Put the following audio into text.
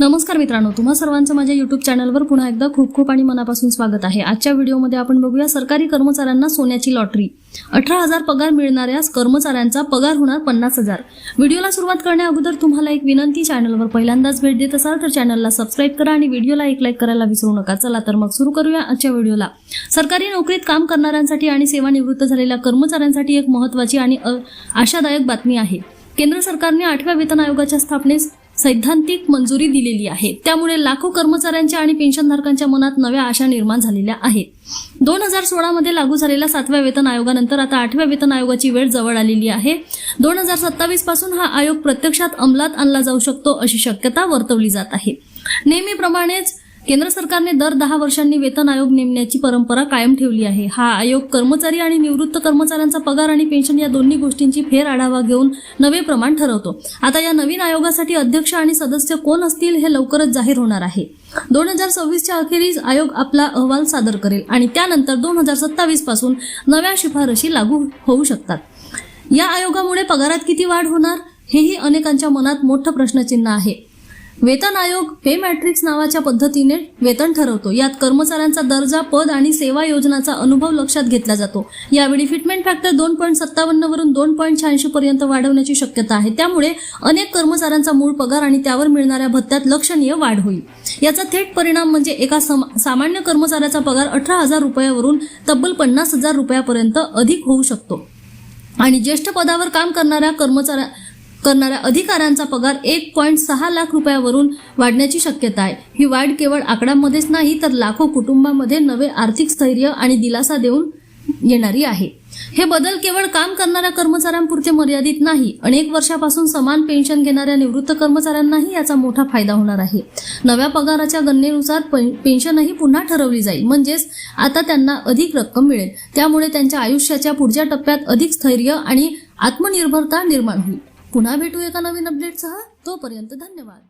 नमस्कार मित्रांनो तुम्हा सर्वांचं माझ्या युट्यूब चॅनलवर पुन्हा एकदा खूप खूप आणि मनापासून स्वागत आहे. आजच्या व्हिडिओमध्ये आपण बघूया सरकारी कर्मचाऱ्यांना सोन्याची लॉटरी. अठरा हजार पगार मिळणाऱ्या कर्मचाऱ्यांचा पगार होणार पन्नास हजार. व्हिडिओला सुरुवात करण्या अगोदर तुम्हाला एक विनंती चॅनलवर पहिल्यांदाच भेट देत असाल तर चॅनलला सबस्क्राईब करा आणि व्हिडिओला एक लाईक करायला विसरू नका. चला तर मग सुरू करूया आजच्या व्हिडिओला. सरकारी नोकरीत काम करणाऱ्यांसाठी आणि सेवानिवृत्त झालेल्या कर्मचाऱ्यांसाठी एक महत्वाची आणि आशादायक बातमी आहे. केंद्र सरकारने आठव्या वेतन आयोगाच्या स्थापनेस सैद्धांतिक मंजुरी दिलेली आहे. त्यामुळे लाखो कर्मचाऱ्यांच्या आणि पेन्शनधारकांच्या मनात नव्या आशा निर्माण झालेल्या आहेत. दोन हजार सोळामध्ये लागू झालेल्या सातव्या वेतन आयोगानंतर आता आठव्या वेतन आयोगाची वेळ जवळ आलेली आहे. दोन हजार सत्तावीसपासून हा आयोग प्रत्यक्षात अंमलात आणला जाऊ शकतो अशी शक्यता वर्तवली जात आहे. नेहमीप्रमाणेच केंद्र सरकारने दर दहा वर्षांनी वेतन आयोग नेमण्याची परंपरा कायम ठेवली आहे. हा आयोग कर्मचारी आणि निवृत्त कर्मचाऱ्यांचा पगार आणि पेन्शन या दोन्ही गोष्टींची फेर आढावा घेऊन नवे प्रमाण ठरवतो. आता या नवीन आयोगासाठी अध्यक्ष आणि सदस्य कोण असतील हे लवकरच जाहीर होणार आहे. दोन हजार सव्वीसच्या अखेरीस आयोग आपला अहवाल सादर करेल आणि त्यानंतर दोन हजार सत्तावीसपासून नव्या शिफारशी लागू होऊ शकतात. या आयोगामुळे पगारात किती वाढ होणार हेही अनेकांच्या मनात मोठं प्रश्नचिन्ह आहे. वेतन आयोग पे मॅट्रिक्स नावाच्या पद्धतीने वेतन ठरवतो. यात कर्मचाऱ्यांचा दर्जा पद आणि सेवा योजनाचा अनुभव लक्षात घेतला जातो. यावेळी फिटमेंट फॅक्टर दोन पॉईंट सत्तावन्न वरून दोन पॉईंट शहाऐंशी पर्यंत वाढवण्याची शक्यता आहे. त्यामुळे अनेक कर्मचाऱ्यांचा मूळ पगार आणि त्यावर मिळणाऱ्या भत्त्यात लक्षणीय वाढ होईल. याचा थेट परिणाम म्हणजे एका सामान्य कर्मचाऱ्याचा पगार अठरा हजार रुपयावरून तब्बल पन्नास हजार रुपयापर्यंत अधिक होऊ शकतो. आणि ज्येष्ठ पदावर काम करणाऱ्या कर्मचाऱ्या करणाऱ्या अधिकाऱ्यांचा पगार एक पॉईंट सहा लाख रुपयावरून वाढण्याची शक्यता आहे. ही वाढ केवळ आकड्यांमध्येच नाही तर लाखो कुटुंबांमध्ये नवे आर्थिक स्थैर्य आणि दिलासा देऊन येणारी आहे. हे बदल केवळ काम करणाऱ्या कर्मचाऱ्यांपुरते मर्यादित नाही अनेक वर्षापासून समान पेन्शन घेणाऱ्या निवृत्त कर्मचाऱ्यांनाही याचा मोठा फायदा होणार आहे. नव्या पगाराच्या गणनेनुसार पेन्शनही पुन्हा ठरवली जाईल म्हणजेच आता त्यांना अधिक रक्कम मिळेल. त्यामुळे त्यांच्या आयुष्याच्या पुढच्या टप्प्यात अधिक स्थैर्य आणि आत्मनिर्भरता निर्माण होईल. पुन्हा भेटू एका नवीन अपडेटसह तोपर्यंत धन्यवाद.